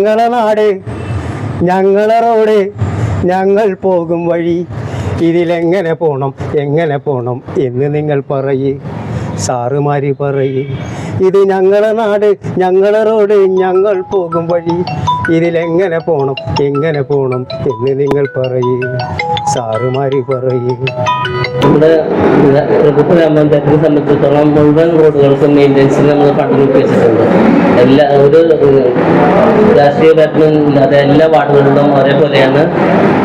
ഞങ്ങളെ നാട് ഞങ്ങളെ റോഡ് ഞങ്ങൾ പോകും വഴി. ഇതിലെങ്ങനെ പോണം എങ്ങനെ പോണം എന്ന് നിങ്ങൾ പറയേ. സാറുമാര് പറയേ. ഇത് ഞങ്ങളെ നാട് ഞങ്ങളെ റോഡ് ഞങ്ങൾ പോകും വഴി. ഇതിലെങ്ങനെ പോണം? എങ്ങനെ പോണം എന്ന് നിങ്ങൾ പറയേ. സാറുമാര് പറയേ. നമ്മുടെ പ്രകൃതി ഗ്രാമപഞ്ചായത്തിനെ സംബന്ധിച്ചിടത്തോളം മുഴുവൻ റോഡുകൾക്കും മെയിന്റെനൻസിന് നമ്മൾ ഫണ്ട് വെച്ചിട്ടുണ്ട്. എല്ലാ ഒരു രാഷ്ട്രീയ പാർട്ടിയും ഇല്ലാതെ എല്ലാ വാർഡുകളിലും ഒരേപോലെയാണ്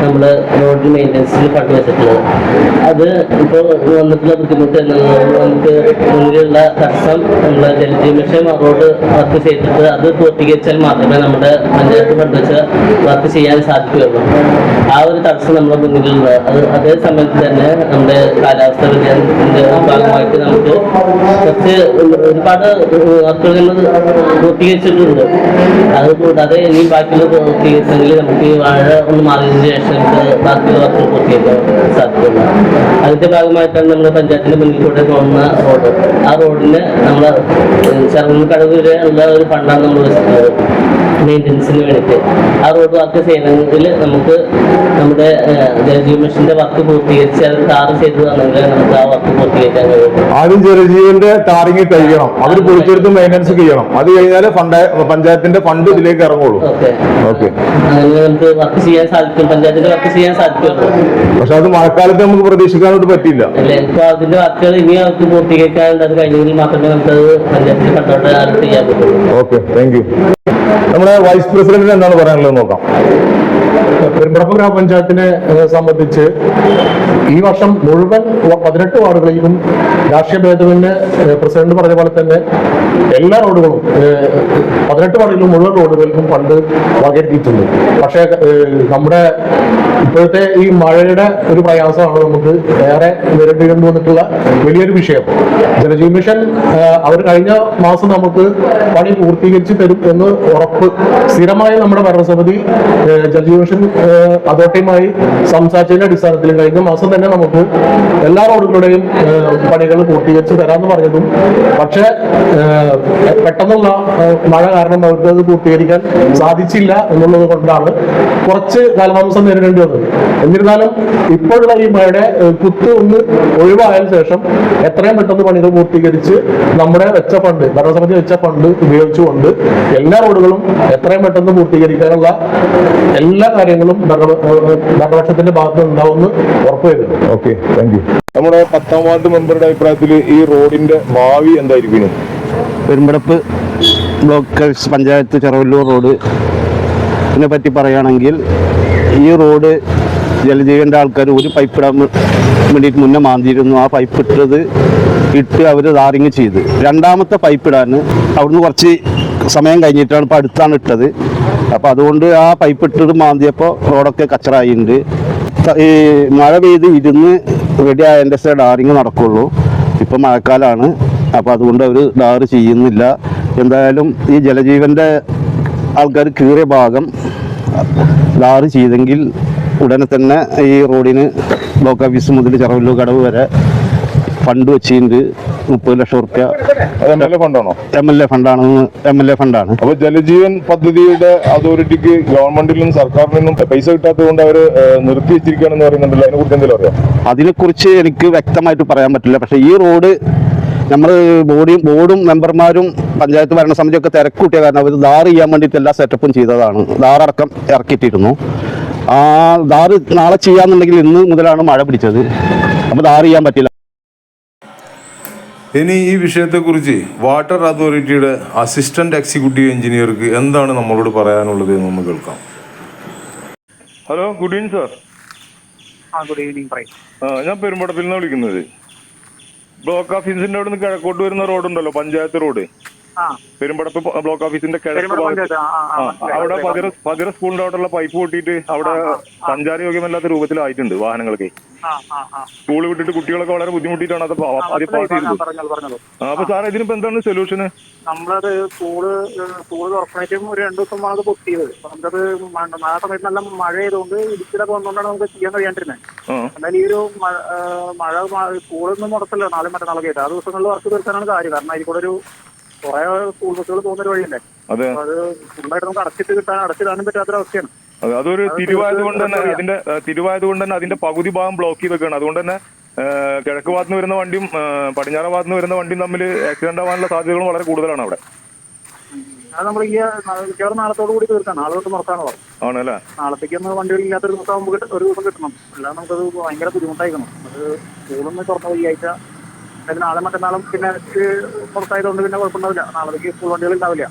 നമ്മൾ റോഡ് മെയിന്റെനൻസിൽ ഫണ്ട് വെച്ചിട്ടുള്ളത്. അത് ഇപ്പോൾ വന്നിട്ടുള്ള ബുദ്ധിമുട്ട് നമുക്ക് മുന്നിലുള്ള തടസ്സം നമ്മൾ ജലജീവിഷം റോഡ് വർക്ക് ചെയ്തിട്ട് അത് പൂർത്തീകരിച്ചാൽ മാത്രമേ നമ്മുടെ പഞ്ചായത്ത് ഫണ്ട് വർക്ക് ചെയ്യാൻ സാധിക്കുകയുള്ളൂ. ആ ഒരു തടസ്സം നമ്മുടെ മുന്നിലുണ്ട്. അത് അതേ സമയത്ത് തന്നെ നമ്മുടെ കാലാവസ്ഥ വ്യതിയാനത്തിന്റെ ഭാഗമായിട്ട് നമുക്ക് കുറച്ച് ഒരുപാട് വർക്കുകൾ പൂർത്തീകരിച്ചിട്ടുണ്ട്. അത് കൂടാതെ ഇനി ബാക്കിയുള്ള പൂർത്തീകരിച്ചെങ്കിൽ നമുക്ക് ഈ വാഴ ഒന്ന് മാറിയതിനു ശേഷം ബാക്കിയുള്ള വർക്കുകൾ പൂർത്തീകരിക്കാൻ സാധിക്കുന്നു. അതിന്റെ ഭാഗമായിട്ടാണ് നമ്മുടെ പഞ്ചായത്തിന്റെ മുന്നിൽ കൂടെ പോകുന്ന റോഡ്. ആ റോഡിന് നമ്മൾ ചെറുകടവ് വരെ ഉള്ള ഒരു ഫണ്ടാണ് നമ്മൾ വെച്ചിട്ടുള്ളത് മെയിന്റനൻസിന് വേണ്ടിയിട്ട്. ആ റോഡ് വർക്ക് ചെയ്യണമെങ്കിൽ നമുക്ക് നമ്മുടെ ജലജീവ മിഷന്റെ വർക്ക് പൂർത്തീകരിച്ച് അത് ടാർ തന്നെങ്കിൽ നമുക്ക് ആ വർക്ക് പൂർത്തീകരിക്കാൻ കഴിയും. ആദ്യം ജലജീവന്റെ ടാറിങ് കഴിയണം അവർ പൊളിച്ചെടുത്ത് മെയിന്റനൻസ് ചെയ്യണം. അത് കഴിഞ്ഞാൽ ഫണ്ട് പഞ്ചായത്തിന്റെ ഫണ്ട് ഇതിലേക്ക് ഇറങ്ങുള്ളൂ. ഓക്കെ. ഓക്കെ. അങ്ങനെ നമുക്ക് വർക്ക് ചെയ്യാൻ സാധിക്കും. പഞ്ചായത്തിന്റെ വർക്ക് ചെയ്യാൻ സാധിക്കുള്ളൂ. പക്ഷെ അത് മഴക്കാലത്ത് നമുക്ക് പ്രതീക്ഷിക്കാനായിട്ട് പറ്റില്ല അല്ല? ഇപ്പൊ അതിന്റെ വർക്കുകൾ ഇനി അവർക്ക് പൂർത്തീകരിക്കാനുണ്ട് അത് കഴിഞ്ഞെങ്കിൽ മാത്രമേ നമുക്കത് പഞ്ചായത്തിന്റെ ഫണ്ടോട്ട് അത് ചെയ്യാൻ പറ്റുള്ളൂ. ഓക്കെ. താങ്ക് യു നമ്മുടെ വൈസ് പ്രസിഡന്റിന് എന്താണ് പറയാനുള്ളത് നോക്കാം. പെരുമ്പടപ്പ് ഗ്രാമപഞ്ചായത്തിനെ സംബന്ധിച്ച് ഈ വർഷം മുഴുവൻ പതിനെട്ട് വാർഡുകളിലും രാഷ്ട്രീയ ഭേദവിന് പ്രസിഡന്റ് പറഞ്ഞ പോലെ തന്നെ എല്ലാ റോഡുകളും പതിനെട്ട് വാർഡുകളിലും മുഴുവൻ റോഡുകളിലും ഫണ്ട് വകയിരുത്തിയിട്ടുണ്ട്. പക്ഷേ നമ്മുടെ ഇപ്പോഴത്തെ ഈ മഴയുടെ ഒരു പ്രയാസമാണ് നമുക്ക് ഏറെ നേരിടേണ്ടി വന്നിട്ടുള്ള വലിയൊരു വിഷയം. ജലജീവ മിഷൻ അവർ കഴിഞ്ഞ മാസം നമുക്ക് പണി പൂർത്തീകരിച്ച് തരും എന്ന് ഉറപ്പ് സ്ഥിരമായി നമ്മുടെ ഭരണസമിതി ജലജീവ മിഷൻ അതോറിറ്റിയുമായി സംസാരിച്ചതിന്റെ അടിസ്ഥാനത്തിൽ കഴിഞ്ഞ മാസം തന്നെ നമുക്ക് എല്ലാ റോഡുകളുടെയും പണികൾ പൂർത്തീകരിച്ച് തരാമെന്ന് പറഞ്ഞതും. പക്ഷേ പെട്ടെന്നുള്ള മഴ കാരണം അവർക്ക് അത് പൂർത്തീകരിക്കാൻ സാധിച്ചില്ല എന്നുള്ളത് കൊണ്ടാണ് കുറച്ച് കാലതാമസം നേരിടേണ്ടി വന്നത് എന്നിരുന്നാലും ഇപ്പോഴുള്ള ഈ മഴയുടെ കുത്ത് ഒന്ന് ഒഴിവായതിനു ശേഷം എത്രയും പെട്ടെന്ന് പണികൾ പൂർത്തീകരിച്ച് നമ്മുടെ വെച്ച ഫണ്ട് ഭരണസമിതി വെച്ച ഫണ്ട് ഉപയോഗിച്ചുകൊണ്ട് എല്ലാ റോഡുകളും എത്രയും പെട്ടെന്ന് പൂർത്തീകരിക്കാനുള്ള എല്ലാ കാര്യങ്ങളും ഭരണപക്ഷത്തിന്റെ ഭാഗത്ത് ഉണ്ടാവുമെന്ന് ഉറപ്പുവരുന്നു ഓക്കെ താങ്ക് യു നമ്മുടെ പത്താം വാർഡ് മെമ്പറുടെ അഭിപ്രായത്തിൽ ഈ റോഡിന്റെ ഭാവി എന്തായിരിക്കും പെരുമ്പടപ്പ് ബ്ലോക്ക് പഞ്ചായത്ത് ചെറവല്ലൂർ റോഡ് ഇതിനെ പറ്റി പറയുകയാണെങ്കിൽ ഈ റോഡ് ജലജീവന്റെ ആൾക്കാർ ഒരു പൈപ്പ് ഇടാൻ വേണ്ടിയിട്ട് മുന്നേ മാന്തിയിരുന്നു. ആ പൈപ്പ് ഇട്ടത് ഇട്ട് അവർ ധാരിങ് ചെയ്ത്. രണ്ടാമത്തെ പൈപ്പ് ഇടാൻ അവിടുന്ന് കുറച്ച് സമയം കഴിഞ്ഞിട്ടാണ് ഇപ്പോൾ അടുത്താണ് ഇട്ടത്. അപ്പോൾ അതുകൊണ്ട് ആ പൈപ്പ് ഇട്ടത് മാന്തിയപ്പോൾ റോഡൊക്കെ കച്ചറായിട്ടുണ്ട് ഈ മഴ പെയ്ത് ഇരുന്ന് റെഡി ആയതിന്റെ സൈഡ് ഡാറിങ് നടക്കുള്ളൂ. ഇപ്പം മഴക്കാലമാണ് അപ്പോൾ അതുകൊണ്ട് അവർ ഡാറ് ചെയ്യുന്നില്ല. എന്തായാലും ഈ ജലജീവന്റെ ആൾക്കാർ കീറിയ ഭാഗം ലാറ് ചെയ്തെങ്കിൽ ഉടനെ തന്നെ ഈ റോഡിന് ബ്ലോക്ക് ഓഫീസ് മുതൽ ചെറവല്ലൂർ കടവ് വരെ ഫണ്ട് വെച്ചിട്ടുണ്ട്. മുപ്പത് ലക്ഷം റുപ്യ എം എൽ എ ഫണ്ടാണോ എം എൽ എ ഫണ്ടാണെന്ന് എം എൽ എ ഫണ്ടാണ് അപ്പൊ ജലജീവൻ പദ്ധതിയുടെ അതോറിറ്റിക്ക് ഗവൺമെന്റിൽ നിന്നും സർക്കാരിൽ നിന്നും പൈസ കിട്ടാത്തത് കൊണ്ട് അവർ നിർത്തി വെച്ചിരിക്കുകയാണെന്ന് പറയുന്നുണ്ടല്ലോ. അതിനെ കുറിച്ച് എന്തെങ്കിലും അറിയാം അതിനെക്കുറിച്ച് എനിക്ക് വ്യക്തമായിട്ട് പറയാൻ പറ്റില്ല. പക്ഷെ ഈ റോഡ് നമ്മൾ ബോഡിയും ബോർഡും മെമ്പർമാരും പഞ്ചായത്ത് ഭരണസമിതിയൊക്കെ തിരക്കൂട്ടിയ കാരണം അവർ ധാർ ചെയ്യാൻ വേണ്ടിയിട്ട് എല്ലാ സെറ്റപ്പും ചെയ്തതാണ്. ധാറടക്കം ഇറക്കിയിട്ടിരുന്നു. ആ ധാറ് നാളെ ചെയ്യാന്നുണ്ടെങ്കിൽ ഇന്ന് മുതലാണ് മഴ പിടിച്ചത്. അപ്പോൾ ധാർ ചെയ്യാൻ പറ്റില്ല. ഇനി ഈ വിഷയത്തെക്കുറിച്ച് വാട്ടർ അതോറിറ്റിയുടെ അസിസ്റ്റന്റ് എക്സിക്യൂട്ടീവ് എഞ്ചിനീയർക്ക് എന്താണ് നമ്മളോട് പറയാനുള്ളത് എന്ന് ഒന്ന് കേൾക്കാം. Hello good evening sir. ആ ഗുഡ് ഈവനിങ് പറയും. ഞാൻ പെരുമ്പടപ്പിൽ നിന്ന് വിളിക്കുന്നത്. ബ്ലോക്ക് ഓഫീസിന്റെ അവിടെ നിന്ന് കിഴക്കോട്ട് വരുന്ന റോഡ് ഉണ്ടല്ലോ പഞ്ചായത്ത് റോഡ്. പെരുമ്പടപ്പ് ബ്ലോക്ക് ഓഫീസിന്റെ കിഴക്ക് ഭാഗത്ത് അവിടെ. പതിര പതിര സ്കൂളിന്റെ അവിടെയുള്ള പൈപ്പ് പൊട്ടിയിട്ട് അവിടെ സഞ്ചാരയോഗ്യമല്ലാത്ത രൂപത്തിലായിട്ടുണ്ട് വാഹനങ്ങൾക്ക് സ്കൂൾ വിട്ടിട്ട് കുട്ടികളൊക്കെ വളരെ ബുദ്ധിമുട്ടിയിട്ടാണ് അത് ആദ്യം പാസ് ചെയ്തത്. അപ്പൊ സാറേ ഇതിനിപ്പോ എന്താണ് സൊല്യൂഷന്? നമ്മളത് സ്കൂൾ സ്കൂൾ തുറക്കണേറ്റും ഒരു രണ്ടു ദിവസം അത് പൊട്ടിയത്. നമുക്കത് മഴ സമയത്ത് നല്ല മഴ ചെയ്തുകൊണ്ട് ഇടിച്ചിലൊക്കെ വന്നുകൊണ്ടാണ് നമുക്ക് ചെയ്യാൻ കഴിയാണ്ടിരുന്നത് എന്നാലും ഈ ഒരു മഴ സ്കൂളിൽ മഴ സ്കൂളൊന്നും മുടക്കല്ലോ നാളെ മറ്റന്നാളൊക്കെ ആയിട്ട്. ആ ദിവസങ്ങളിൽ വർക്ക് തീർക്കാനാണ് കാര്യം. കാരണം അതിൽ കൂടെ ഒരു കുറെ സ്കൂൾ ബസ്സുകൾ പോകുന്ന ഒരു വഴിയല്ലേ അതെ ഫുള്ളായിട്ട് നമുക്ക് അടച്ചിട്ട് കിട്ടാൻ അടച്ചിടാനും പറ്റാത്തൊരവസ്ഥയാണ്. അതെ അതൊരു അത് തിരുവായത് കൊണ്ട് തന്നെ അതിന്റെ ഏഹ്, തിരുവായത് കൊണ്ട് തന്നെ അതിന്റെ പകുതി ഭാഗം ബ്ലോക്ക് ചെയ്തൊക്കെയാണ് അതുകൊണ്ട് തന്നെ കിഴക്ക് ഭാഗത്ത് നിന്ന് വരുന്ന വണ്ടിയും പടിഞ്ഞാറ പടിഞ്ഞാറ് ഭാഗത്ത് നിന്ന് വരുന്ന വണ്ടിയും തമ്മിൽ ആക്സിഡന്റ് ആവാനുള്ള സാധ്യതകൾ വളരെ കൂടുതലാണ് അവിടെ. അത് നമ്മൾ ഈ മിക്കവാറും നാളത്തോട് കൂടി തീർക്കാം നാളെ തൊട്ട് നിർത്താൻ പറഞ്ഞു ആണല്ലേ? നാളത്തേക്ക് ഒന്ന് വണ്ടികൾ ഇല്ലാത്തൊരു ദിവസം ആകുമ്പോൾ ഒരു ദിവസം കിട്ടണം. അല്ലാതെ നമുക്കത് ഭയങ്കര ബുദ്ധിമുട്ടായിരിക്കണം. അത് സ്കൂളൊന്ന് തുറന്ന ഈ ആഴ്ച അതിന് നാളെ മറ്റന്നാളും പിന്നെ പുറത്തായതുകൊണ്ട് പിന്നെ കുഴപ്പമുണ്ടാവില്ല നാളത്തേക്ക് സ്കൂൾ വണ്ടികൾ ഉണ്ടാവില്ല.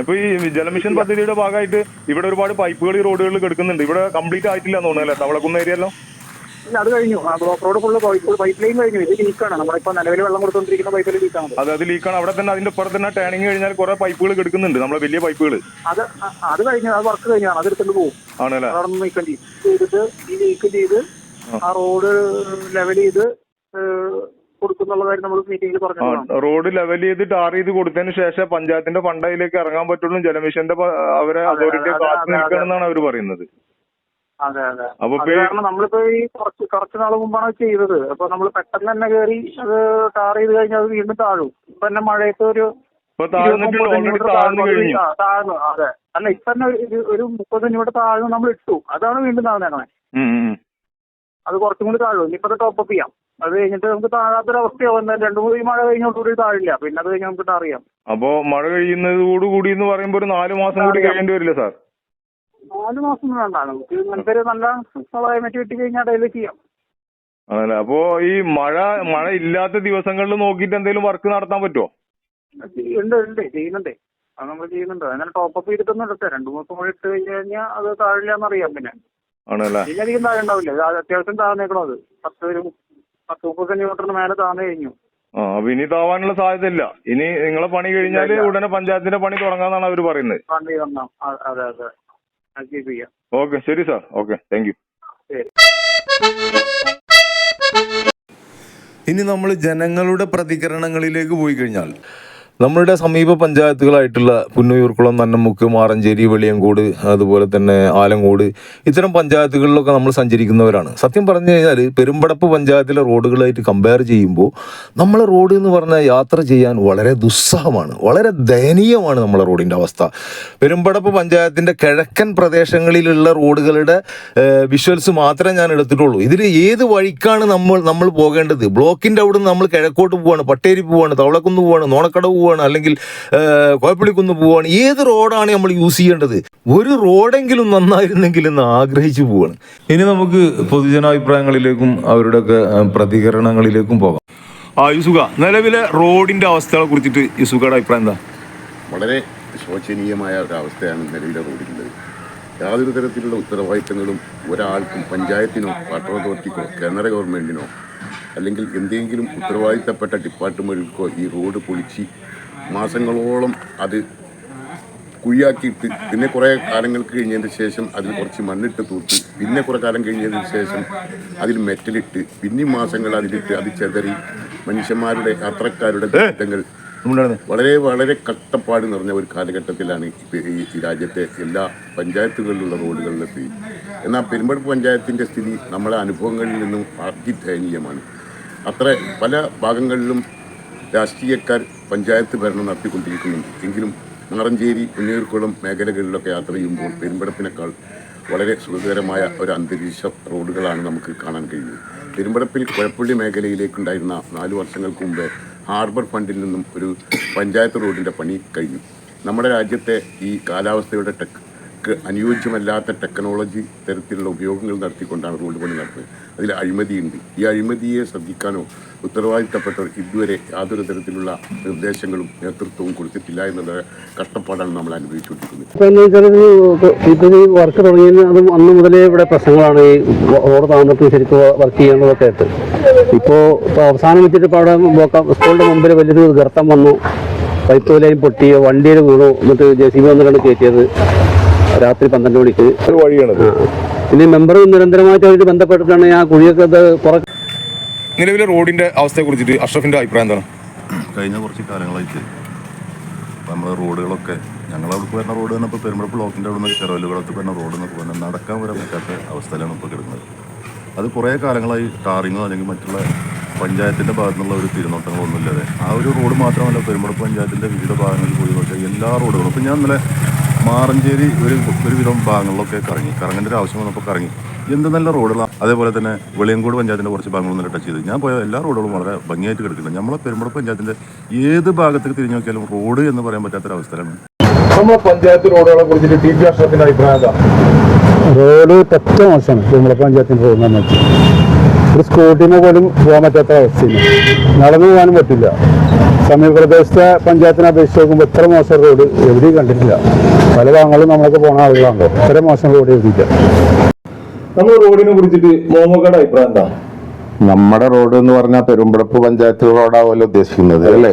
ഇപ്പൊ ഈ ജലമിഷൻ പദ്ധതിയുടെ ഭാഗമായിട്ട് ഇവിടെ ഒരുപാട് പൈപ്പുകൾ ഈ റോഡുകളിൽ കിടക്കുന്നുണ്ട്. ഇവിടെ കംപ്ലീറ്റ് ആയിട്ടില്ല എന്ന് തോന്നുന്നു അല്ലേ തവളക്കുന്ന ഏരിയല്ലോ ഇല്ല അത് കഴിഞ്ഞു. Block road full pipe line കഴിഞ്ഞു. ഇത് ലീക്കാണ് നമ്മളിപ്പോ നിലവിൽ വെള്ളം കൊടുത്തോണ്ടിരിക്കുന്ന പൈപ്പിൽ ലീക്കാണ് അത് അത് ലീക്കാണ് അവിടെ തന്നെ അതിന്റെ പുറത്ത് തന്നെ ടേണിങ് കഴിഞ്ഞാൽ കുറെ പൈപ്പുകൾ കിടക്കുന്നുണ്ട്. നമ്മളെ വലിയ പൈപ്പുകൾ അത് അത് കഴിഞ്ഞു അത് വർക്ക് കഴിഞ്ഞാണ് അത് എടുത്തിട്ട് പോകും ആണല്ലേ? അവിടെ നീക്കം ചെയ്ത് ചെയ്തിട്ട് ഈ ലീക്ക് ചെയ്ത് ആ. റോഡ് ലെവൽ ചെയ്ത് ഏഹ്, കാര്യം നമ്മൾ മീറ്റിംഗിൽ ആ, പറഞ്ഞതാണ്. റോഡ് ലെവൽ ചെയ്ത് ടാർ ചെയ്ത് കൊടുത്തതിന് ശേഷം പഞ്ചായത്തിന്റെ ഫണ്ടയിലേക്ക് ഇറങ്ങാൻ പറ്റുള്ളൂ ജലമിഷന്റെ അവരെ അതെ, അതോറിറ്റിയെ അതെ, കാത്തു നിൽക്കണമെന്നാണ് അവർ പറയുന്നത്. അതെ അതെ. അപ്പൊ കാരണം നമ്മളിപ്പോ ഈ കുറച്ച് കുറച്ച് നാൾ മുമ്പാണ് ചെയ്തത്. അപ്പൊ നമ്മൾ പെട്ടെന്ന് തന്നെ കയറി അത് ടാർ ചെയ്ത് കഴിഞ്ഞാൽ അത് വീണ്ടും താഴും. ഇപ്പൊ തന്നെ മഴയത്ത് ഒരു താഴ്ന്നു അതെ അല്ല ഇപ്പൊ തന്നെ ഒരു- മുപ്പത് സെന്റിമീറ്റർ താഴ്ന്നു നമ്മൾ ഇട്ടു. അതാണ് വീണ്ടും താഴ്ന്നേക്കണേ. അത് കുറച്ചും കൂടി താഴും. ഇനിയിപ്പോ ടോപ്പ് അപ്പ് ചെയ്യാം. അത് കഴിഞ്ഞിട്ട് നമുക്ക് താഴാത്തൊരവസ്ഥയാവും. രണ്ടു മൂന്ന് മഴ കഴിഞ്ഞോടുകൂടി താഴില്ല പിന്നെ അത് കഴിഞ്ഞ് നമുക്ക് അറിയാം. അപ്പൊ മഴ കഴിയുന്നതോട് കൂടി എന്ന് പറയുമ്പോ ഒരു നാല് മാസം കൂടി. കഴിയേണ്ടി വരില്ല സാർ? നാല് മാസം വേണ്ട. നമുക്ക് ഇങ്ങനത്തെ ഒരു നല്ല ക്ലൈമറ്റ് കിട്ടി കഴിഞ്ഞാൽ അതിൽ ചെയ്യാം. അതല്ലേ. അപ്പോ ഈ മഴ മഴ ഇല്ലാത്ത ദിവസങ്ങളിൽ നോക്കിട്ട് എന്തെങ്കിലും വർക്ക് നടത്താൻ പറ്റുമോ ഉണ്ട് ഉണ്ട്. ചെയ്യുന്നുണ്ട്. അത് നമ്മൾ ചെയ്യുന്നുണ്ട്. അങ്ങനെ ടോപ്പ് അപ്പ് ചെയ്തിട്ടൊന്നും എടുത്തേ രണ്ടു മൂന്ന് മഴ ഇട്ട് കഴിഞ്ഞു കഴിഞ്ഞാൽ അത് താഴില്ല എന്നറിയാം പിന്നെ. ആണല്ലേ. അധികം താഴെ ഉണ്ടാവില്ല. അത്യാവശ്യം താഴ്ന്നേക്കണോ അത്? പത്ത് ഒരു പത്ത് മുപ്പത് സെന്റിമീറ്ററിന് മേലെ താഴ്ന്നു കഴിഞ്ഞു. ആ അപ്പൊ ഇനി താവാനുള്ള സാധ്യത ഇല്ല ഇനി നിങ്ങളെ പണി കഴിഞ്ഞാൽ ഉടനെ പഞ്ചായത്തിന്റെ പണി തുടങ്ങാന്നാണ് അവർ പറയുന്നത്. പണി തുടങ്ങാം അ- അതെ അതെ. അത് ചെയ്യാം. ഓക്കെ ശരി സാർ. ഓക്കെ താങ്ക് യു ശരി. ഇനി നമ്മൾ ജനങ്ങളുടെ പ്രതികരണങ്ങളിലേക്ക് പോയി കഴിഞ്ഞാൽ നമ്മളുടെ സമീപ പഞ്ചായത്തുകളായിട്ടുള്ള പുന്നയൂർക്കുളം നന്നമുക്ക് മാറഞ്ചേരി വെളിയങ്കോട് അതുപോലെ തന്നെ ആലങ്കോട് ഇത്തരം പഞ്ചായത്തുകളിലൊക്കെ നമ്മൾ സഞ്ചരിക്കുന്നവരാണ്. സത്യം പറഞ്ഞു കഴിഞ്ഞാൽ പെരുമ്പടപ്പ് പഞ്ചായത്തിലെ റോഡുകളായിട്ട് കമ്പയർ ചെയ്യുമ്പോൾ നമ്മളെ റോഡ് എന്ന് പറഞ്ഞാൽ യാത്ര ചെയ്യാൻ വളരെ ദുസ്സഹമാണ്. വളരെ ദയനീയമാണ് നമ്മളെ റോഡിന്റെ അവസ്ഥ. പെരുമ്പടപ്പ് പഞ്ചായത്തിന്റെ കിഴക്കൻ പ്രദേശങ്ങളിലുള്ള റോഡുകളുടെ വിഷ്വൽസ് മാത്രമേ ഞാൻ എടുത്തിട്ടുള്ളൂ. ഇതിൽ ഏത് വഴിക്കാണ് നമ്മൾ നമ്മൾ പോകേണ്ടത്? ബ്ലോക്കിന്റെ അവിടെ നിന്ന് നമ്മൾ കിഴക്കോട്ട് പോവാണ് പട്ടേരി പോവാണ് തവളക്കുന്ന് പോവാണ് നോണക്കടവ് പോവാണ് അല്ലെങ്കിൽ ഏഹ്, കോയപ്പള്ളിക്കുന്ന് പോവാണ് ഏത് റോഡാണ് നമ്മൾ യൂസ് ചെയ്യേണ്ടത്? ഒരു റോഡെങ്കിലും നന്നായിരുന്നെങ്കിൽ എന്ന് ആഗ്രഹിച്ചു പോവാണ്. ഇനി നമുക്ക് പൊതുജനാഭിപ്രായങ്ങളിലേക്കും അവരുടെയൊക്കെ ഒക്കെ പ്രതികരണങ്ങളിലേക്കും പോകാം. ആ യുസുക നിലവിലെ റോഡിന്റെ അവസ്ഥകളെ കുറിച്ചിട്ട് യുസുകയുടെ അഭിപ്രായം എന്താ? വളരെ ശോചനീയമായ ഒരു അവസ്ഥയാണ് നിലവിലെ റോഡിലുള്ളത് യാതൊരു തരത്തിലുള്ള ഉത്തരവാദിത്തങ്ങളും ഒരാൾക്കും പഞ്ചായത്തിനോ വാട്ടർ അതോറിറ്റിക്കോ കേന്ദ്ര ഗവൺമെന്റിനോ അല്ലെങ്കിൽ എന്തെങ്കിലും ഉത്തരവാദിത്തപ്പെട്ട ഡിപ്പാർട്ട്മെന്റുകൾക്കോ ഈ റോഡ് പൊളിച്ച് മാസങ്ങളോളം അത് കുഴിയാക്കിയിട്ട് പിന്നെ കുറേ കാലങ്ങൾക്ക് കഴിഞ്ഞതിന് ശേഷം അതിൽ കുറച്ച് മണ്ണിട്ട് തൂത്ത് പിന്നെ കുറേ കാലം കഴിഞ്ഞതിന് ശേഷം അതിൽ മെറ്റലിട്ട് പിന്നെയും മാസങ്ങൾ അതിലിട്ട് അത് ചെതറി മനുഷ്യന്മാരുടെ യാത്രക്കാരുടെ ദുരിതങ്ങൾ. വളരെ വളരെ കഷ്ടപ്പാട് നിറഞ്ഞ ഒരു കാലഘട്ടത്തിലാണ് ഈ രാജ്യത്തെ എല്ലാ പഞ്ചായത്തുകളിലുള്ള റോഡുകളിലെത്തി എന്നാൽ പെരുമ്പടപ്പ് പഞ്ചായത്തിന്റെ സ്ഥിതി നമ്മളെ അനുഭവങ്ങളിൽ നിന്നും അതിദയനീയമാണ് അത്ര പല ഭാഗങ്ങളിലും രാഷ്ട്രീയക്കാർ പഞ്ചായത്ത് ഭരണം നടത്തിക്കൊണ്ടിരിക്കുന്നുണ്ട്. എങ്കിലും നാറഞ്ചേരി പുന്നയൂർക്കുളം മേഖലകളിലൊക്കെ യാത്ര ചെയ്യുമ്പോൾ പെരുമ്പടപ്പിനേക്കാൾ വളരെ സുഖകരമായ ഒരു അന്തരീക്ഷ റോഡുകളാണ് നമുക്ക് കാണാൻ കഴിയുന്നത്. പെരുമ്പടപ്പിൽ കുഴപ്പള്ളി മേഖലയിലേക്കുണ്ടായിരുന്ന നാല് വർഷങ്ങൾക്ക് മുമ്പേ ഹാർബർ ഫണ്ടിൽ നിന്നും ഒരു പഞ്ചായത്ത് റോഡിന്റെ പണി കഴിഞ്ഞു. നമ്മുടെ രാജ്യത്തെ ഈ കാലാവസ്ഥയുടെ ടെക് ക്ക് അനുയോജ്യമല്ലാത്ത ടെക്നോളജി തരത്തിലുള്ള ഉപയോഗങ്ങൾ നടത്തിക്കൊണ്ടാണ് റോഡ് പണി നടത്തുന്നത്. അതിൽ അഴിമതിയുണ്ട്. ഈ അഴിമതിയെ ശ്രദ്ധിക്കാനോ ഉത്തരവാദിത്തപ്പെട്ടവർ ഇതുവരെ യാതൊരു തരത്തിലുള്ള നിർദ്ദേശങ്ങളും നേതൃത്വവും കൊടുത്തിട്ടില്ല എന്നുള്ള കഷ്ടപ്പാടാണ് നമ്മൾ അനുഭവിച്ചുകൊണ്ടിരിക്കുന്നത്. വർക്ക് തുടങ്ങിയത് അത് അന്ന് മുതലേ ഇവിടെ പ്രശ്നങ്ങളാണ്. ഈ റോഡ് താമസത്തിന് ശരിക്കും വർക്ക് ചെയ്യേണ്ടതൊക്കെ ആയിട്ട്. ഇപ്പോൾ ഇപ്പോൾ അവസാനം വെച്ചിട്ട് ഇപ്പോൾ അവിടെ സ്കൂളിന്റെ മുമ്പിൽ വലിയൊരു ഗർത്തം വന്നു. പൈപ്പ് ലൈൻ പൊട്ടി വണ്ടിയിൽ വീണു. എന്നിട്ട് ജെ സി ബി വന്നിട്ടാണ് കയറ്റിയത്. രാത്രി പന്ത്രണ്ട് മണിക്ക്. ഒരു വഴിയാണ് ഇനി മെമ്പർ നിരന്തരമായിട്ട് അവർ ബന്ധപ്പെട്ടിട്ടാണ് ആ കുഴിയൊക്കെ നിലവിലെ റോഡിന്റെ അവസ്ഥയെ കുറിച്ചിട്ട് അഷ്റഫിന്റെ അഭിപ്രായം എന്താണ്? കഴിഞ്ഞ കുറച്ച് കാലങ്ങളായിട്ട് നമ്മുടെ റോഡുകളൊക്കെ ഞങ്ങളവിടെ വരുന്ന റോഡ് തന്നെ ഇപ്പോൾ പെരുമ്പഴ ബ്ലോക്കിന്റെ അവിടെ നിന്ന് ചെറവലുകളൊക്കെ വരുന്ന റോഡ് എന്നൊക്കെ പറഞ്ഞാൽ നടക്കാൻ വരാൻ പറ്റാത്ത അവസ്ഥയിലാണ് ഇപ്പോൾ കിടക്കുന്നത്. അത് കുറേ കാലങ്ങളായി ടാറിങ്ങോ അല്ലെങ്കിൽ മറ്റുള്ള പഞ്ചായത്തിന്റെ ഭാഗത്തു നിന്നുള്ള ഒരു തിരുനോട്ടങ്ങളൊന്നുമില്ലാതെ ആ ഒരു റോഡ് മാത്രമല്ല പെരുമ്പടപ്പ് പഞ്ചായത്തിന്റെ വിവിധ ഭാഗങ്ങളിൽ പോയി നോക്കിയാൽ എല്ലാ റോഡുകളും. ഇപ്പം ഞാൻ ഇന്നലെ മാറഞ്ചേരി ഒരു ഒരുവിധം ഭാഗങ്ങളിലൊക്കെ കറങ്ങി. കറങ്ങേണ്ട ഒരു ആവശ്യം വന്നപ്പോൾ കറങ്ങി. എന്ത് നല്ല റോഡുകളാണ് അതേപോലെ തന്നെ വെളിയങ്കോട് പഞ്ചായത്തിന്റെ കുറച്ച് ഭാഗങ്ങളും നല്ല ടച്ച് ചെയ്ത്. ഞാൻ പോയ എല്ലാ റോഡുകളും വളരെ ഭംഗിയായിട്ട് കിടക്കുന്നുണ്ട്. നമ്മളെ പെരുമ്പട പഞ്ചായത്തിന്റെ ഏത് ഭാഗത്തേക്ക് തിരിഞ്ഞു നോക്കിയാലും റോഡ് എന്ന് പറയാൻ പറ്റാത്തൊരവസ്ഥയാണ് നമ്മുടെ പഞ്ചായത്ത് റോഡുകളെ കുറിച്ചിട്ട് ടി പി അഷ്റഫിന്റെ അഭിപ്രായം എന്താ? റോഡ് പറ്റ മോശമാണ്. നമ്മുടെ പഞ്ചായത്തിന്റെ റോഡ് എന്ന് വെച്ചാൽ ഒരു സ്കൂട്ടിനെ പോലും പോകാൻ പറ്റാത്ത അവസ്ഥയാണ്. നടന്നു പോകാനും പറ്റില്ല. സമീപപ്രദേശത്തെ പഞ്ചായത്തിനെ അപേക്ഷിച്ച് നോക്കുമ്പോൾ ഇത്ര മോശം റോഡ് എവിടെയും കണ്ടിട്ടില്ല. പല ഭാഗങ്ങളും നമ്മളൊക്കെ പോണ ആളുകളാണല്ലോ. ഇത്ര മോശം റോഡ് എഴുതിയില്ല നമ്മൾ റോഡിനെ കുറിച്ചിട്ട് മോമോക്കയുടെ അഭിപ്രായം എന്താ നമ്മുടെ റോഡ് എന്ന് പറഞ്ഞാൽ പെരുമ്പടപ്പ് പഞ്ചായത്ത് റോഡാവുമല്ലോ ഉദ്ദേശിക്കുന്നത് അല്ലേ?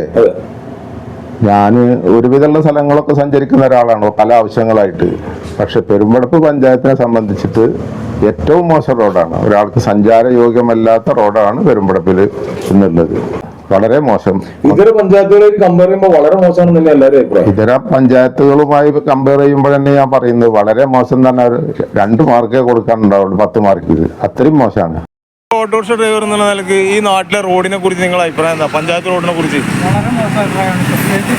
ഞാൻ ഞാൻ ഒരുവിധമുള്ള സ്ഥലങ്ങളൊക്കെ സഞ്ചരിക്കുന്ന ഒരാളാണ് പല ആവശ്യങ്ങളായിട്ട്. പക്ഷെ പെരുമ്പടപ്പ് പഞ്ചായത്തിനെ സംബന്ധിച്ചിട്ട് ഏറ്റവും മോശം റോഡാണ്. ഒരാൾക്ക് സഞ്ചാര യോഗ്യമല്ലാത്ത റോഡാണ് പെരുമ്പടപ്പിൽ എന്നുള്ളത് വളരെ മോശം. ഇതര പഞ്ചായത്തുകളെ കമ്പയർ ചെയ്യുമ്പോൾ വളരെ മോശമാണെന്നല്ലേ എല്ലാവരും അഭിപ്രായം? ഇതര പഞ്ചായത്തുകളുമായി കമ്പയർ ചെയ്യുമ്പോൾ തന്നെ ഞാൻ പറയുന്നത്. വളരെ മോശം തന്നെ രണ്ട് മാർക്കേ കൊടുക്കാനുണ്ടാവുള്ളൂ പത്ത് മാർക്ക്. അത്രയും മോശമാണ്. ഓട്ടോറിക്ഷ ഡ്രൈവർ എന്നുള്ള നിലയ്ക്ക് ഈ നാട്ടിലെ റോഡിനെ കുറിച്ച് നിങ്ങളുടെ അഭിപ്രായം എന്താ? പഞ്ചായത്ത് റോഡിനെ കുറിച്ച്. വളരെ മോശം അഭിപ്രായമാണ്. പ്രത്യേകിച്ച്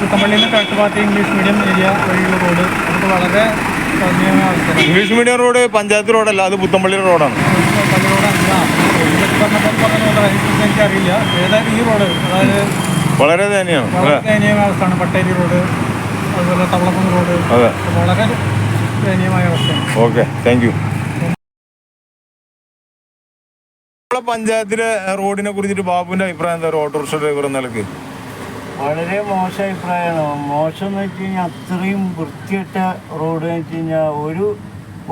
മൊത്തം അതുപോലെ ഇംഗ്ലീഷ് മീഡിയം ഏരിയ വഴിയുള്ള റോഡ്. വളരെ ഇംഗ്ലീഷ് മീഡിയം റോഡ് പഞ്ചായത്ത് റോഡല്ല അത് പുത്തമ്പള്ളി റോഡാണ് പള്ളി റോഡല്ല ഇതൊക്കെ പറഞ്ഞപ്പോൾ പറഞ്ഞ പോലെ അതിനെക്കുറിച്ച് എനിക്കറിയില്ല. ഏതായാലും ഈ റോഡ് അതായത് വളരെ ദയനീയമാണ്. ദയനീയമായ അവസ്ഥയാണ് പട്ടേരി റോഡ് അതുപോലെ തവളക്കുന്ന് റോഡ്. വളരെ ദയനീയമായ അവസ്ഥയാണ്. Okay thank you. പഞ്ചായത്തിലെ റോഡിനെ കുറിച്ചിട്ട് ബാബുവിന്റെ അഭിപ്രായം എന്താ? ഒരു ഓട്ടോറിക്ഷ ഡ്രൈവർ നിലയ്ക്ക്. വളരെ മോശം അഭിപ്രായമാണ്. മോശം എന്ന് വെച്ച് കഴിഞ്ഞാൽ അത്രയും വൃത്തിയിട്ട റോഡ് എന്ന് വെച്ച് കഴിഞ്ഞാൽ ഒരു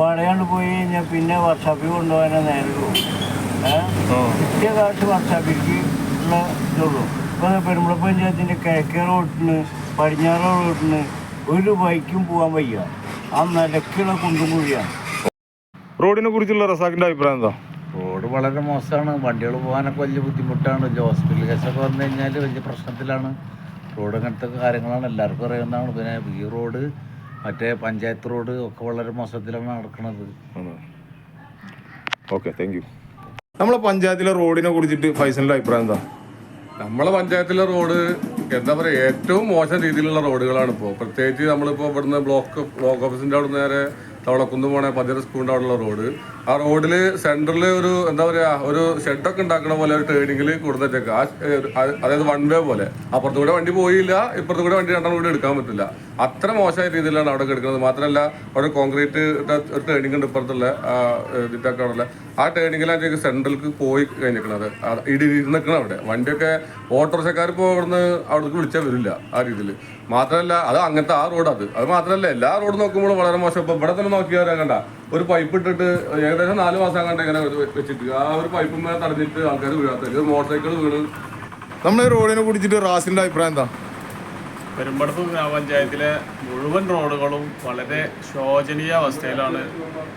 വളയാണ്ട് പോയി കഴിഞ്ഞാൽ പിന്നെ വർഷാപ്പിൽ കൊണ്ടുപോകാനേ നേരുള്ളൂ കിട്ടിയ കാശ് വർഷാപ്പിക്ക് ഉള്ള ഇതുള്ളൂ ഇപ്പോൾ പെരുമ്പള പഞ്ചായത്തിന്റെ കിഴക്കേ റോഡിന് പടിഞ്ഞാറ് റോഡിന് ഒരു ബൈക്കും പോകാൻ വയ്യ. ആ നിലക്കുള്ള കുണ്ടും കുഴിയാണ്. റോഡിനെ കുറിച്ചുള്ള റസാഖിന്റെ അഭിപ്രായം എന്താ? റോഡ് വളരെ മോശമാണ്. വണ്ടികൾ പോകാനൊക്കെ വലിയ ബുദ്ധിമുട്ടാണ്. വലിയ ഹോസ്പിറ്റൽ കേസൊക്കെ വന്നു കഴിഞ്ഞാൽ വലിയ പ്രശ്നത്തിലാണ്. റോഡ് അങ്ങനത്തെ കാര്യങ്ങളാണ് എല്ലാവർക്കും അറിയുന്നതാണ്. പിന്നെ ഈ റോഡ് മറ്റേ പഞ്ചായത്ത് റോഡ് ഒക്കെ വളരെ മോശത്തിലാണ് നടക്കുന്നത് ഓക്കെ താങ്ക് യു. നമ്മളെ പഞ്ചായത്തിലെ റോഡിനെ കുറിച്ചിട്ട് ഫൈസലിന്റെ അഭിപ്രായം എന്താ? നമ്മളെ പഞ്ചായത്തിലെ റോഡ് എന്താ പറയുക ഏറ്റവും മോശം രീതിയിലുള്ള റോഡുകളാണ് ഇപ്പോൾ പ്രത്യേകിച്ച് നമ്മളിപ്പോൾ ഇവിടുന്ന് ബ്ലോക്ക് ബ്ലോക്ക് ഓഫീസിന്റെ അവിടെ നേരെ തവളക്കുന്ന് പോണേ പതിര സ്കൂളിന്റെ അവിടെയുള്ള റോഡ്. ആ റോഡിൽ സെന്ററിൽ ഒരു എന്താ പറയുക ഒരു ഷെഡൊക്കെ ഉണ്ടാക്കണ പോലെ ഒരു ടേണിങ്ങിൽ കൊടുത്തേക്ക് ആ അതായത് വൺ വേ പോലെ. അപ്പുറത്തു കൂടെ വണ്ടി പോയില്ല ഇപ്പുറത്തു കൂടെ വണ്ടി രണ്ടെണ്ണം കൂടി എടുക്കാൻ പറ്റില്ല. അത്ര മോശമായ രീതിയിലാണ് അവിടെ എടുക്കുന്നത് മാത്രമല്ല അവിടെ കോൺക്രീറ്റ് ഒരു ടേണിംഗ് ഉണ്ട് ഇപ്പുറത്തുള്ള ഇതിന്റെയൊക്കെ അവിടെ ആ ടേണിങ്ങിലാണ് സെൻട്രലിലേക്ക് പോയി കഴിഞ്ഞിരിക്കുന്നത് ഇടി നിൽക്കണം അവിടെ. വണ്ടിയൊക്കെ ഓട്ടോറിക്ഷക്കാർ ഇപ്പോൾ അവിടുന്ന് അവിടേക്ക് വിളിച്ചാൽ വരില്ല ആ രീതിയിൽ മാത്രമല്ല അത് അങ്ങനത്തെ ആ റോഡ് അത്. അത് മാത്രമല്ല എല്ലാ റോഡ് നോക്കുമ്പോൾ വളരെ മോശം. ഇപ്പം ഇവിടെ തന്നെ നോക്കിയാൽ കണ്ട. ഒരു പൈപ്പ് ഇട്ടിട്ട് ഏകദേശം നാല് മാസം കണ്ട ഇങ്ങനെ വെച്ചിട്ട് ആ ഒരു പൈപ്പ് മേലെ തടഞ്ഞിട്ട് ആൾക്കാർ വീഴാത്ത മോട്ടോർ സൈക്കിൾ വീണ്. നമ്മളെ റോഡിനെ കുടിച്ചിട്ട് റാസിന്റെ അഭിപ്രായം എന്താ? പെരുമ്പടപ്പ് ഗ്രാമപഞ്ചായത്തിലെ മുഴുവൻ റോഡുകളും വളരെ ശോചനീയ അവസ്ഥയിലാണ്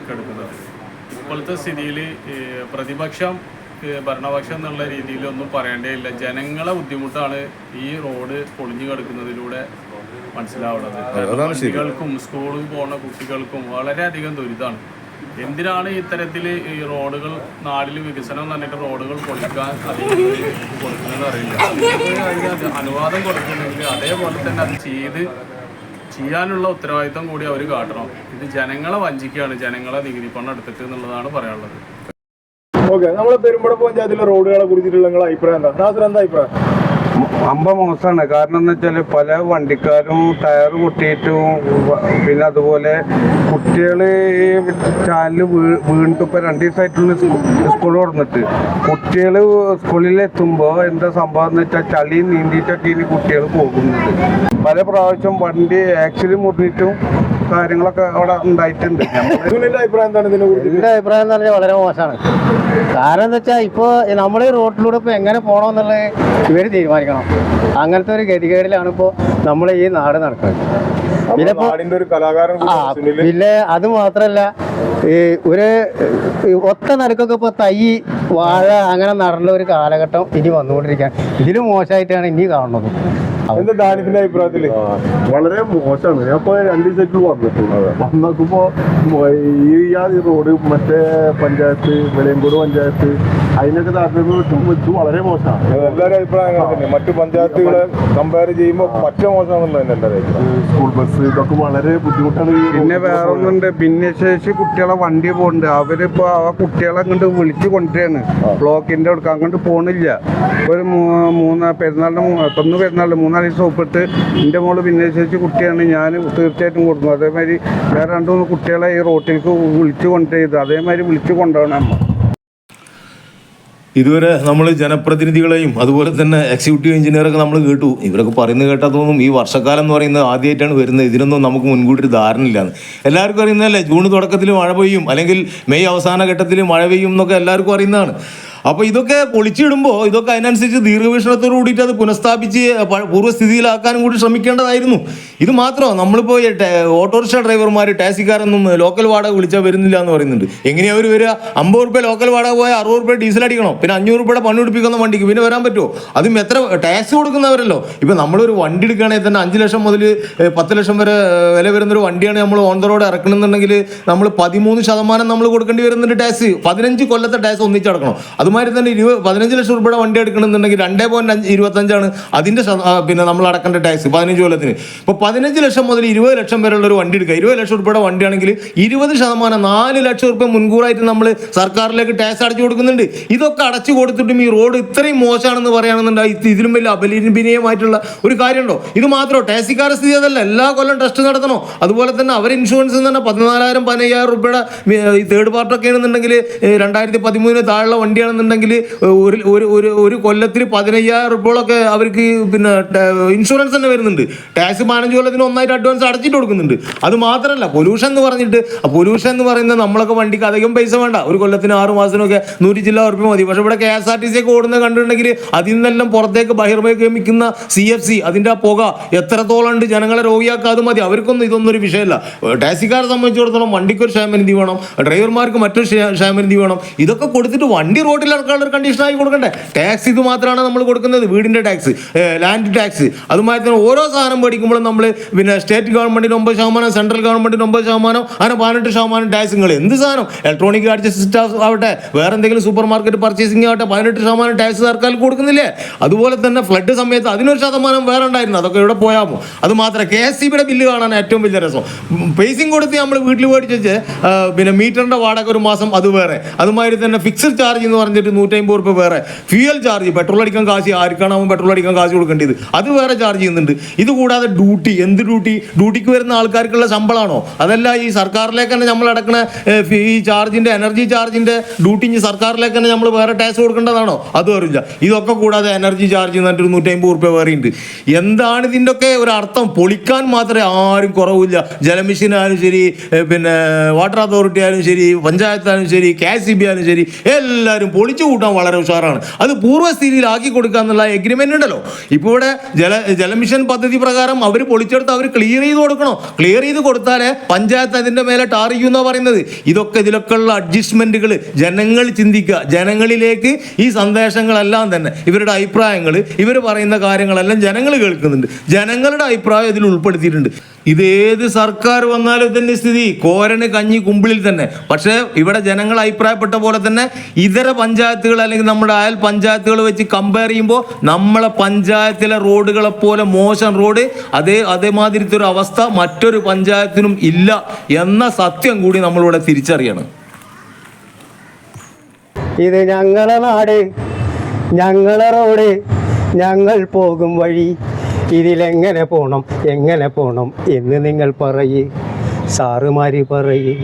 കിടക്കുന്നത്. ഇപ്പോഴത്തെ സ്ഥിതിയിൽ പ്രതിപക്ഷം ഭരണപക്ഷം എന്നുള്ള രീതിയിലൊന്നും പറയേണ്ടതില്ല ജനങ്ങളെ ബുദ്ധിമുട്ടാണ് ഈ റോഡ് പൊളിഞ്ഞു കിടക്കുന്നതിലൂടെ മനസ്സിലാവുന്നത്. കുട്ടികൾക്കും സ്കൂളിൽ പോകുന്ന കുട്ടികൾക്കും വളരെയധികം ദുരിതമാണ് എന്തിനാണ് ഇത്തരത്തിൽ ഈ റോഡുകൾ നാടിൽ വികസനം തന്നിട്ട് റോഡുകൾ പൊളിക്കാൻ കൊടുക്കുന്നത് അറിയില്ല. അനുവാദം കൊടുക്കുന്നെങ്കിൽ അതേപോലെ തന്നെ അത് ചെയ്ത് ചെയ്യാനുള്ള ഉത്തരവാദിത്തം കൂടി അവർ കാട്ടണം. ഇത് ജനങ്ങളെ വഞ്ചിക്കുകയാണ്. ജനങ്ങളെ നികുതി പണം എടുത്തിട്ട് എന്നുള്ളതാണ് പറയാനുള്ളത്. ഓക്കെ നമ്മളെ പെരുമ്പട പഞ്ചായത്തിലെ റോഡുകളെ കുറിച്ചിട്ടുള്ള നിങ്ങളുടെ അഭിപ്രായം എന്താ? നാസർ എന്താ അഭിപ്രായം? അമ്പ മോശമാണ്. കാരണം എന്ന് വെച്ചാൽ പല വണ്ടിക്കാരും ടയർ പൊട്ടിയിട്ടും പിന്നെ അതുപോലെ കുട്ടികൾ ഈ ചാനൽ വീണിട്ട് ഇപ്പൊ രണ്ട് ദിവസമായിട്ടുള്ള സ്കൂൾ തുറന്നിട്ട്. സ്കൂളിൽ എത്തുമ്പോ എന്താ സംഭവം എന്ന് വെച്ചാൽ ചളി നീന്തിയിട്ടൊക്കെ ഇനി കുട്ടികൾ പോകുന്നത് പല പ്രാവശ്യം വണ്ടി ആക്സിഡന്റ് മുറിഞ്ഞിട്ടും കാര്യങ്ങളൊക്കെ അവിടെ ഉണ്ടായിട്ടുണ്ട്. അഭിപ്രായം എന്താണ് ഇതിനെ കുറിച്ച്? എന്റെ അഭിപ്രായം എന്ന് പറഞ്ഞാൽ വളരെ മോശമാണ്. കാരണം എന്താ വെച്ചാൽ ഇപ്പോൾ നമ്മൾ റോട്ടിലൂടെ റോഡിലൂടെ ഇപ്പോൾ എങ്ങനെ പോകണമെന്നുള്ളത് ഇവർ തീരുമാനിക്കണം. അങ്ങനത്തെ ഒരു ഗതികേടിലാണ് ഇപ്പോൾ നമ്മൾ ഈ നാട് നടക്കുന്നത്. പിന്നെ ഇപ്പോൾ ഒരു കലാകാരൻ കൂടിയാണ് സുനിൽ പിന്നെ അത് മാത്രല്ല ഈ ഒരു ഒത്ത നടുക്കൊക്കെ ഇപ്പൊ തൈ വാഴ അങ്ങനെ നടന്ന ഒരു കാലഘട്ടം ഇനി വന്നുകൊണ്ടിരിക്കുകയാണ്. ഇതിലും മോശമായിട്ടാണ് ഇനി കാണുന്നത്. എന്താ ദാനിഫിന്റെ അഭിപ്രായത്തിൽ? വളരെ മോശമാണ്. ഞാൻ ഇപ്പൊ രണ്ട് ദിവസമായിട്ട് വന്നിട്ടുള്ളത് വന്നപ്പോ ഈ റോഡ് മറ്റേ പഞ്ചായത്ത് വെളിയങ്കോട് പഞ്ചായത്ത് അതിനൊക്കെ താല്പര്യം ഇത് വളരെ മോശമാണ്. എല്ലാവരും അഭിപ്രായം മറ്റു പഞ്ചായത്തുകളെ കമ്പയർ ചെയ്യുമ്പോൾ മറ്റേ മോശമാണെന്നുള്ളത് എല്ലാവരും അഭിപ്രായം സ്കൂൾ ബസ് ഇതൊക്കെ വളരെ ബുദ്ധിമുട്ടാണ് പിന്നെ വേറെ ഒന്നുണ്ട് ഭിന്നശേഷി കുട്ടികളെ വണ്ടി പോകുന്നുണ്ട് അവരിപ്പോ ആ കുട്ടികളെ അങ്ങോട്ട് വിളിച്ചു കൊണ്ടുവരാണ്. ബ്ലോക്കിന്റെ അടുക്ക അങ്ങോട്ട് പോണില്ല. ഒരു മൂന്ന പെരുന്നാളിന് തൊന്ന് പെരുന്നാളിന് മൂന്നാൽ ദിവസം ഒപ്പിട്ട് എന്റെ മോൾ ഭിന്നശേഷി കുട്ടിയാണ്. ഞാൻ തീർച്ചയായിട്ടും കൊടുക്കും. അതേമാതിരി വേറെ രണ്ടു മൂന്ന് കുട്ടികളെ ഈ റോട്ടിലേക്ക് വിളിച്ചു കൊണ്ടുവരുത് അതേമാതിരി വിളിച്ചു കൊണ്ടുപോകണം അമ്മ ഇതുവരെ നമ്മൾ ജനപ്രതിനിധികളെയും അതുപോലെ തന്നെ എക്സിക്യൂട്ടീവ് എഞ്ചിനീയറൊക്കെ നമ്മൾ കേട്ടു. ഇവരൊക്കെ പറയുന്നത് കേട്ടതൊന്നും ഈ വർഷക്കാലം എന്ന് പറയുന്നത് ആദ്യമായിട്ടാണ് വരുന്നത്. ഇതിനൊന്നും നമുക്ക് മുൻകൂട്ടി ഒരു ധാരണ ഇല്ലാന്ന് എല്ലാവർക്കും അറിയുന്നതല്ലേ? ജൂൺ തുടക്കത്തിൽ മഴ പെയ്യും. അല്ലെങ്കിൽ മെയ് അവസാന ഘട്ടത്തിൽ മഴ പെയ്യും എന്നൊക്കെ എല്ലാവർക്കും അറിയുന്നതാണ്. അപ്പോൾ ഇതൊക്കെ പൊളിച്ചിടുമ്പോൾ ഇതൊക്കെ അതിനനുസരിച്ച് ദീർഘവീക്ഷണത്തോട് കൂടിയിട്ട് അത് പുനഃസ്ഥാപിച്ച് പൂർവസ്ഥിതിയിലാക്കാനും കൂടി ശ്രമിക്കേണ്ടതായിരുന്നു. ഇത് മാത്രമോ നമ്മളിപ്പോൾ ഓട്ടോറിക്ഷ ഡ്രൈവർമാർ ടാക്സിക്കാരൊന്നും ലോക്കൽ വാടക വിളിച്ചാൽ വരുന്നില്ല എന്ന് പറയുന്നുണ്ട്. എങ്ങനെയാ അവർ വരിക അമ്പത് റുപ്യ ലോക്കൽ വാടക പോയാൽ അറുപത് റുപ്യ ഡീസൽ അടിക്കണം. പിന്നെ അഞ്ഞൂറ് റുപ്യയുടെ പണി പിടിപ്പിക്കുന്ന വണ്ടിക്ക് പിന്നെ വരാൻ പറ്റുമോ അതും എത്ര ടാക്സ് കൊടുക്കുന്നവരല്ലോ. ഇപ്പം നമ്മളൊരു വണ്ടി എടുക്കുകയാണെങ്കിൽ തന്നെ അഞ്ച് ലക്ഷം മുതൽ പത്ത് ലക്ഷം വരെ വില വരുന്നൊരു വണ്ടിയാണ് നമ്മൾ ഓൺ ദ റോഡ് ഇറക്കണമെന്നുണ്ടെങ്കിൽ നമ്മൾ പതിമൂന്ന് ശതമാനം നമ്മൾ കൊടുക്കേണ്ടി വരുന്നുണ്ട് ടാക്സ്. പതിനഞ്ച് കൊല്ലത്തെ ടാക്സ് ഒന്നിച്ചടക്കണം അതുമാതിരി തന്നെ ഇരുപത് പതിനഞ്ച് ലക്ഷം രൂപയുടെ വണ്ടി എടുക്കണമെന്നുണ്ടെങ്കിൽ രണ്ടേ പോയിന്റ് അഞ്ച് ഇരുപത്തഞ്ചാണ് അതിന്റെ പിന്നെ നമ്മൾ അടക്കേണ്ട ടാക്സ് പതിനഞ്ച് കൊല്ലത്തിന്. ഇപ്പോൾ പതിനഞ്ച് ലക്ഷം മുതൽ ഇരുപത് ലക്ഷം വരെയുള്ള ഒരു വണ്ടി എടുക്കുക. ഇരുപത് ലക്ഷം രൂപയുടെ വണ്ടിയാണെങ്കിൽ ഇരുപത് ശതമാനം നാല് ലക്ഷം രൂപ മുൻകൂറായിട്ട് നമ്മൾ സർക്കാരിലേക്ക് ടാക്സ് അടച്ചു കൊടുക്കുന്നുണ്ട്. ഇതൊക്കെ അടച്ചു കൊടുത്തിട്ടും ഈ റോഡ് ഇത്രയും മോശമാണെന്ന് പറയുകയാണെന്നുണ്ടെങ്കിൽ ഇതിലും വലിയ അപലപനീയമായിട്ടുള്ള ഒരു കാര്യമുണ്ടോ? ഇത് മാത്രമോ? ടാക്സിക്കാരുടെ സ്ഥിതി അതല്ല. എല്ലാ കൊല്ലം ടെസ്റ്റ് നടത്തണോ? അതുപോലെ തന്നെ അവർ ഇൻഷുറൻസ് തന്നെ പതിനാലായിരം പതിനയ്യായിരം രൂപയുടെ തേർഡ് പാർട്ടൊക്കെ ആണെന്നുണ്ടെങ്കിൽ രണ്ടായിരത്തി പതിമൂന്നിന് താഴെയുള്ള വണ്ടിയാണെന്നുണ്ടെങ്കിൽ ഏർ, ഒരു ഒരു ഒരു കൊല്ലത്തിൽ പതിനയ്യായിരം റുപ്യോളൊക്കെ അവർക്ക് പിന്നെ ഇൻഷുറൻസ് തന്നെ വരുന്നുണ്ട്. ടാക്സ് പതിനഞ്ച് കൊല്ലത്തിന് ഒന്നായിട്ട് അഡ്വാൻസ് അടച്ചിട്ട് കൊടുക്കുന്നുണ്ട്. അത് മാത്രമല്ല പൊല്യൂഷൻ എന്ന് പറഞ്ഞിട്ട് പൊല്യൂഷൻ എന്ന് പറയുന്നത് നമ്മളൊക്കെ വണ്ടിക്ക് അധികം പൈസ വേണ്ട. ഒരു കൊല്ലത്തിന് ആറ് മാസത്തിനൊക്കെ നൂറ്റി ചില്ല ഉറപ്പ് മതി. പക്ഷെ ഇവിടെ K S R T C ഒക്കെ ഓടുന്നത് കണ്ടിട്ടുണ്ടെങ്കിൽ അതിൽ നിന്നെല്ലാം പുറത്തേക്ക് ബഹിർമഗമിക്കുന്ന സി എഫ് സി അതിന്റെ ആ പുക എത്രത്തോളം ഉണ്ട് ജനങ്ങളെ രോഗിയാക്കാതെ മതി. അവർക്കൊന്നും ഇതൊന്നും ഒരു വിഷയമല്ല. ടാക്സിക്കാരെ സംബന്ധിച്ചിടത്തോളം വണ്ടിക്ക് ഒരു ക്ഷേമനിധി വേണം ഡ്രൈവർമാർക്ക് മറ്റൊരു ക്ഷേ- ക്ഷേമനിധി വേണം. ഇതൊക്കെ കൊടുത്തിട്ട് വണ്ടി റോഡിൽ ഇറക്കാനുള്ള ഒരു കണ്ടീഷൻ ആയി കൊടുക്കണ്ടേ? ടാക്സ് ഇത് മാത്രമാണ് നമ്മൾ കൊടുക്കുന്നത്. വീടിന്റെ ടാക്സ് ലാൻഡ് ടാക്സ് അതുമായി തന്നെ ഓരോ സാധനം മേടിക്കുമ്പോഴും നമ്മൾ പിന്നെ സ്റ്റേറ്റ് ഗവൺമെന്റിന് ഒമ്പത് ശതമാനം സെൻട്രൽ ഗവൺമെന്റിന് ഒമ്പത് ശതമാനം അങ്ങനെ പതിനെട്ട് ശതമാനം ടാക്സ് എന്ത് സാധനം? ഇലക്ട്രോണിക് ഗാഡ്ജറ്റ് സിസ്റ്റം ആവട്ടെ വേറെ എന്തെങ്കിലും സൂപ്പർ മാർക്കറ്റ് പർച്ചേസിംഗ് ആവട്ടെ പതിനെട്ട് ശതമാനം ടാക്സ് സർക്കാർ കൊടുക്കുന്നില്ലേ? അതുപോലെ തന്നെ ഫ്ലഡ് സമയത്ത് അതിനൊരു ശതമാനം വേറെ ഉണ്ടായിരുന്നു. അതൊക്കെ ഇവിടെ പോയാമോ? അത് മാത്രമേ കെ എസ് സി ബിയുടെ ബില്ല് കാണാൻ ഏറ്റവും വലിയ രസം. പേസിങ് കൊടുത്ത് നമ്മൾ വീട്ടിൽ മേടിച്ച് പിന്നെ മീറ്ററിന്റെ വാടക ഒരു മാസം അത് വേറെ. അതുമാതിരി തന്നെ ഫിക്സഡ് ചാർജ് എന്ന് പറഞ്ഞിട്ട് നൂറ്റമ്പത് റുപ്യ വേറെ. ഫ്യൂൽ ചാർജ് പെട്രോൾ അടിക്കാൻ കാശ് ആർക്കാണ് അവൻ പെട്രോൾ അടിക്കാൻ കാശ് കൊടുക്കേണ്ടത്? അത് വേറെ ചാർജ് ചെയ്യുന്നുണ്ട്. ഇത് കൂടാതെ ഡ്യൂട്ടി എന്ത് ഡ്യൂട്ടി ഡ്യൂട്ടിക്ക് വരുന്ന ആൾക്കാർക്കുള്ള ശമ്പളമാണോ? അതല്ല ഈ സർക്കാരിലേക്ക് തന്നെ നമ്മൾ അടക്കണ ഈ ചാർജിന്റെ എനർജി ചാർജിന്റെ ഡ്യൂട്ടി ഇനി സർക്കാരിലേക്ക് തന്നെ നമ്മൾ വേറെ ടാക്സ് കൊടുക്കേണ്ടതാണോ? അതും അറിയില്ല. ഇതൊക്കെ കൂടാതെ എനർജി ചാർജ് എന്നിട്ട് ഒരു നൂറ്റമ്പത് റുപ്യ വേറെ ഉണ്ട്. എന്താണ് ഇതിന്റെ ഒക്കെ ഒരു അർത്ഥം? പൊളിക്കാൻ മാത്രമേ ആരും കുറവില്ല. ജലമിഷൻ ആയാലും ശരി പിന്നെ വാട്ടർ അതോറിറ്റി ആയാലും ശരി പഞ്ചായത്തായാലും ശരി കെ സി ബി ആയാലും ശരി എല്ലാവരും പൊളിച്ചു കൂട്ടാൻ വളരെ ഉഷാറാണ്. അത് പൂർവസ്ഥിതിയിലാക്കി കൊടുക്കുക എന്നുള്ള എഗ്രിമെന്റ് ഉണ്ടല്ലോ. ഇപ്പോൾ ഇവിടെ ജല ജലമിഷൻ പദ്ധതി പ്രകാരം അവർ പൊളിച്ചെടുത്ത് അവർ ക്ലിയർ ചെയ്ത് കൊടുക്കണോ. ക്ലിയർ ചെയ്ത് കൊടുത്താലേ പഞ്ചായത്ത് അതിന്റെ മേലെ ടാറിക്കൂ എന്നാണ് പറയുന്നത്. ഇതൊക്കെ ഇതിലൊക്കെ ഉള്ള അഡ്ജസ്റ്റ്മെന്റുകൾ ജനങ്ങൾ ചിന്തിക്കുക. ജനങ്ങളിലേക്ക് ഈ സന്ദേശങ്ങളെല്ലാം തന്നെ ഇവരുടെ അഭിപ്രായങ്ങൾ ഇവർ പറയുന്ന കാര്യങ്ങളെല്ലാം ജനങ്ങൾ കേൾക്കുന്നുണ്ട്. ജനങ്ങളുടെ അഭിപ്രായം ഇതിൽ ഉൾപ്പെടുത്തിയിട്ടുണ്ട്. ഇതേത് സർക്കാർ വന്നാലും ഇതിന്റെ സ്ഥിതി. കോരന് കഞ്ഞി കുമ്പിളിൽ തന്നെ. പക്ഷേ ഇവിടെ ജനങ്ങൾ അഭിപ്രായപ്പെട്ട പോലെ തന്നെ ഇതര പഞ്ചായത്തുകൾ അല്ലെങ്കിൽ നമ്മുടെ അയൽ പഞ്ചായത്തുകൾ വെച്ച് കമ്പയർ ചെയ്യുമ്പോൾ നമ്മളെ പഞ്ചായത്തിലെ റോഡുകളെ പോലെ മോശം റോഡ് അതേ അതേമാതിരിത്തെ ഒരു അവസ്ഥ മറ്റൊരു പഞ്ചായത്തിനും ഇല്ല എന്ന സത്യം കൂടി നമ്മളിവിടെ തിരിച്ചറിയണം. ഇത് ഞങ്ങളെ നാട് ഞങ്ങളെ റോഡ് ഞങ്ങൾ പോകും വഴി. ഇതിലെങ്ങനെ പോകണം എങ്ങനെ പോകണം എന്ന് നിങ്ങൾ പറയ്. സാറുമാര് പറയ്.